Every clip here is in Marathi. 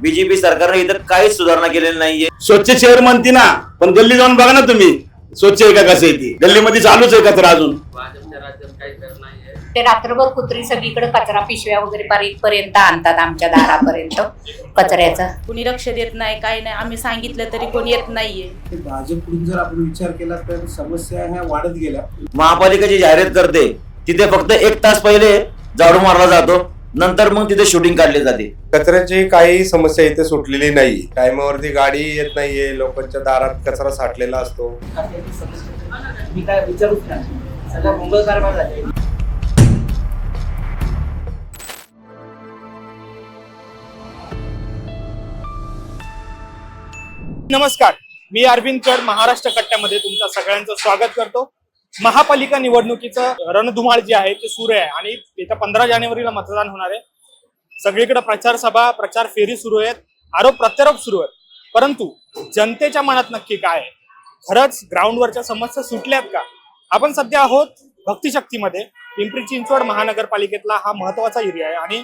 बीजेपी सरकारने इथं काहीच सुधारणा केलेली नाहीये. स्वच्छ शहर म्हणते ना पण गल्ली जाऊन बघा ना तुम्ही. स्वच्छ आहे का कसं आहे ती? गल्लीमध्ये चालूच आहे कचरा अजून. भाजपच्या राज्यात काही खरं नाहीये. ते रात्रभर कुत्री सगळीकडे कचरा पिशव्या वगैरे पार- पर्यंत आणतात आमच्या दारापर्यंत कचऱ्याचा. कुणी लक्ष देत नाही काही नाही. आम्ही सांगितलं तरी कोणी येत नाहीये. ते भाजपकडून जर आपण विचार केला तर समस्या ह्या वाढत गेल्या. महापालिकेची जाहिरात करते. तिथे फक्त एक तास पहिले झाडू मारला जातो. नंतर मग तिथे शूटिंग काढली जाते. कचऱ्याची काही समस्या इथे सुटलेली नाही. टायमावरती गाडी येत नाहीये लोकांच्या दारात कचरा साठलेला असतो. मी काय विचारूच नाही. सगळा मंगळ कारभार झाले. नमस्कार. मी अरविंद कर महाराष्ट्र कट्ट्यामध्ये तुमचं सगळ्यांचं स्वागत करतो. महापालिका निवडणुकीचं रणधुमाळ जे आहे ते सुरू आहे. आणि येत्या पंधरा जानेवारीला मतदान होणार आहे. सगळीकडे प्रचार सभा प्रचार फेरी सुरू आहेत. आरोप प्रत्यारोप सुरू आहेत. परंतु जनतेच्या मनात नक्की काय आहे? खरंच ग्राउंडवरच्या समस्या सुटल्यात का? आपण सध्या आहोत भक्तिशक्तीमध्ये. पिंपरी चिंचवड महानगरपालिकेतला हा महत्त्वाचा एरिया आहे. आणि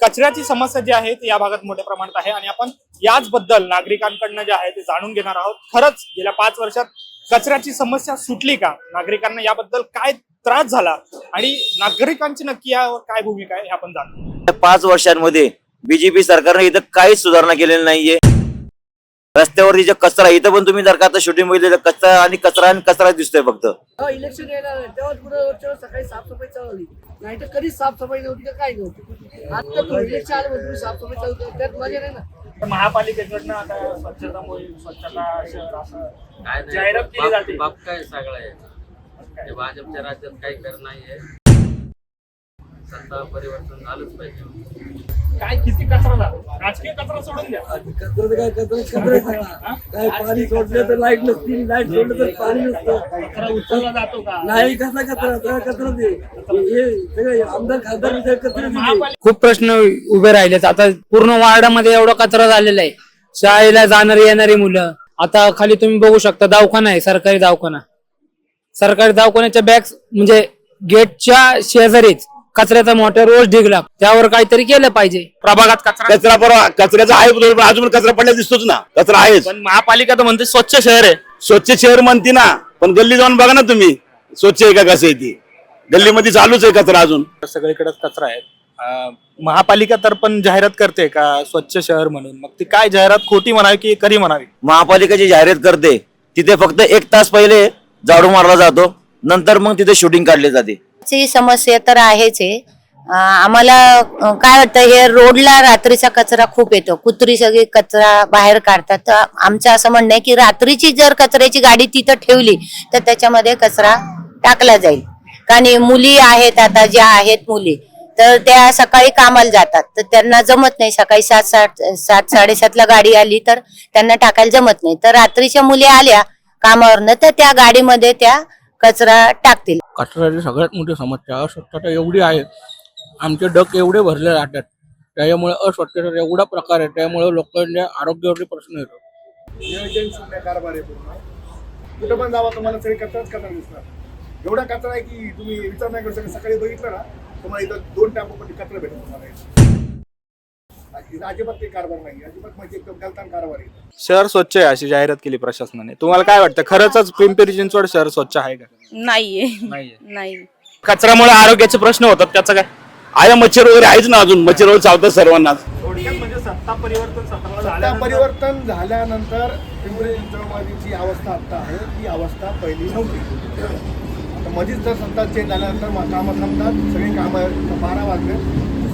कचऱ्याची समस्या जी आहे ती या भागात मोठ्या प्रमाणात आहे. आणि आपण याच बद्दल नागरिकांकडनं जे आहे ते जाणून घेणार आहोत. खरंच गेल्या पाच वर्षात कचऱ्याची समस्या सुटली का? नागरिकांना याबद्दल काय त्रास झाला? आणि नागरिकांची नक्की यावर काय भूमिका आहे हे आपण जाणू या पाच वर्षांमध्ये बीजेपी सरकारने इथं काहीच सुधारणा केलेली नाहीये. रस्त्यावरती जे कचरा आहे, इथं पण तुम्ही जर का आता शूटिंग बघितलं तर कचरा आणि कचरा आणि कचरा दिसतोय फक्त. इलेक्शन येणार तेव्हा पुढे सकाळी साफसफाई चालवली नाही तर कधीच साफसफाई नव्हती काय नव्हती? आता इलेक्शन आलं तुम्ही साफसफाई चालू त्यात मजा नाही ना. महापालिकेकडनं आता स्वच्छता मोहीम स्वच्छता शहर असं जाहिरात केली जाते. बाप काय सगळं आहे? ते भाजपच्या राज्यात काही खरं नाहीये. सत्ता परिवर्तन झालंच पाहिजे. काय किती कचरा झाला? राजकीय कचरा सोडून द्या. कचरा काय कचरा कचरा सगळा काय पाणी सोडलं तर लाइट नसती लाइट सोडलं तर पाणी नसतं. कचरा उचलला जातो का? नाही कसा कचरा? सगळा कचरा दे. हे सगळे आमदार खासदार विचार कचरा दिले महापालिका खूप प्रश्न उभे राहिलेत. आता पूर्ण वार्डामध्ये एवढा कचरा झालेला आहे. शाळेला जाणारी येणारी मुलं. आता खाली तुम्ही बघू शकता दवाखाना आहे सरकारी दवाखाना. सरकारी दवाखान्याच्या बॅग म्हणजे गेटच्या शेजारीच कचऱ्याचा मोठा रोज ढिगला. त्यावर काहीतरी केलं पाहिजे. प्रभागात कचरा कचरा परवा कचऱ्याचा आहे पण अजून कचरा पडला दिसतोच ना. कचरा आहेच. पण महापालिका तर म्हणते स्वच्छ शहर आहे. स्वच्छ शहर म्हणते ना पण गल्ली जाऊन बघा ना तुम्ही. स्वच्छ आहे का कसं आहे ती? गल्लीमध्ये चालूच आहे कचरा अजून. सगळीकडेच कचरा आहे. अं, महापालिका तर पण जाहिरात करते का स्वच्छ शहर म्हणून? मग ती काय जाहिरात खोटी म्हणावी की खरी म्हणावी? महापालिकेची जाहिरात करते तिथे फक्त एक तास पहिले झाडू मारला जातो. नंतर मग तिथे शूटिंग काढली जाते. ची समस्या तर आहेच आहे. आम्हाला काय वाटतं हे रोडला रात्रीचा कचरा खूप येतो. कुत्री सगळी कचरा बाहेर काढतात. तर आमचं असं म्हणणं आहे की रात्रीची जर कचऱ्याची गाडी तिथं ठेवली तर त्याच्यामध्ये कचरा टाकला जाईल. कारण मुली आहेत आता ज्या आहेत मुली तर त्या सकाळी कामाला जातात. तर त्यांना जमत नाही. सकाळी सात सात सात साडेसातला गाडी आली तर त्यांना टाकायला जमत नाही. तर रात्रीच्या मुली आल्या कामावरनं तर त्या गाडीमध्ये त्या कचरा टाकतील. कचऱ्याची सगळ्यात मोठी समस्या अस्वच्छता एवढी आहे. आमचे डक एवढे भरले राहतात. त्याच्यामुळे अस्वच्छता एवढा प्रकार आहे. त्यामुळे लोकांच्या आरोग्यावरती प्रश्न येतो. नियोजन शून्य कारभार आहे पूर्ण कुठं पण जावा तुम्हाला सगळे कचराच कचरा दिसणार. एवढा कचरा आहे की तुम्ही विचार नाही करू शकत. सकाळी बघितलं ना तुम्हाला इथं दोन टॅम्पोमध्ये कचरा भेटेल तुम्हाला. अजिबात काही कारभार नाही अजिबात म्हणजे एकदम गलतान कारभार आहे शहर स्वच्छ आहे अशी जाहिरात केली प्रशासनाने. तुम्हाला काय वाटतं खरंच पिंपरी चिंचवड शहर स्वच्छ आहे का? नाहीये. नाहीये. नाही. कचऱ्यामुळे आरोग्याचे प्रश्न होतात त्याचं काय? आहे मच्छर वगैरे आहेच ना अजून मच्छर वगैरे चावतात सर्वांनाच. थोडक्यात म्हणजे सत्ता परिवर्तन सत्ता परिवर्तन झाल्यानंतर पिंपरी चिंचवडमध्ये जी अवस्था आता आहे. ती अवस्था पहिली नव्हती. आता मधीच जर सत्ता चेंज झाल्यानंतर मा- कामं थांबतात सगळी कामं बारा वाजले.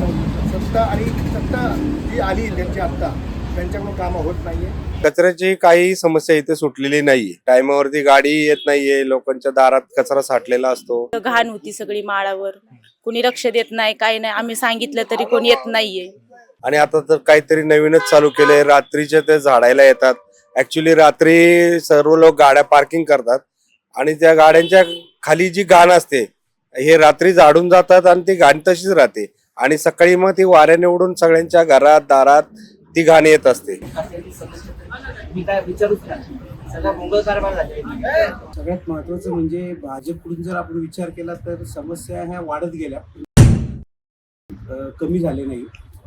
सत्ता आणि सत्ता जी आली त्यांची आत्ता त्यांच्याकडून कामं होत नाहीये. कचऱ्याची काही समस्या इथे सुटलेली नाही टायमावरती गाडी येत नाहीये लोकांच्या दारात कचरा साठलेला असतो. घाण होती सगळी माळावर. कुणी लक्ष देत नाही काही नाही. आम्ही सांगितलं तरी कोणी येत नाहीये. आणि आता तर काहीतरी नवीनच चालू केलंय. रात्रीचे ते झाडायला येतात. ऍक्च्युली रात्री सर्व लोक गाड्या पार्किंग करतात. आणि त्या गाड्यांच्या खाली जी घाण असते हे रात्री झाडून जातात आणि ती घाण तशीच राहते. आणि सकाळी मग ती वाऱ्याने उडून सगळ्यांच्या घरात दारात ती घाण येत असते. सगळ्यात महत्वाचं म्हणजे भाजपकडून जर आपण विचार केला तर समस्या ह्या वाढत गेल्या. कमी झाले नाही.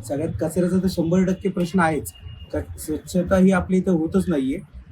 सगळ्यात कचऱ्याचा तर शंभर टक्के प्रश्न आहेच. स्वच्छता ही आपल्या इथं होतच नाहीये.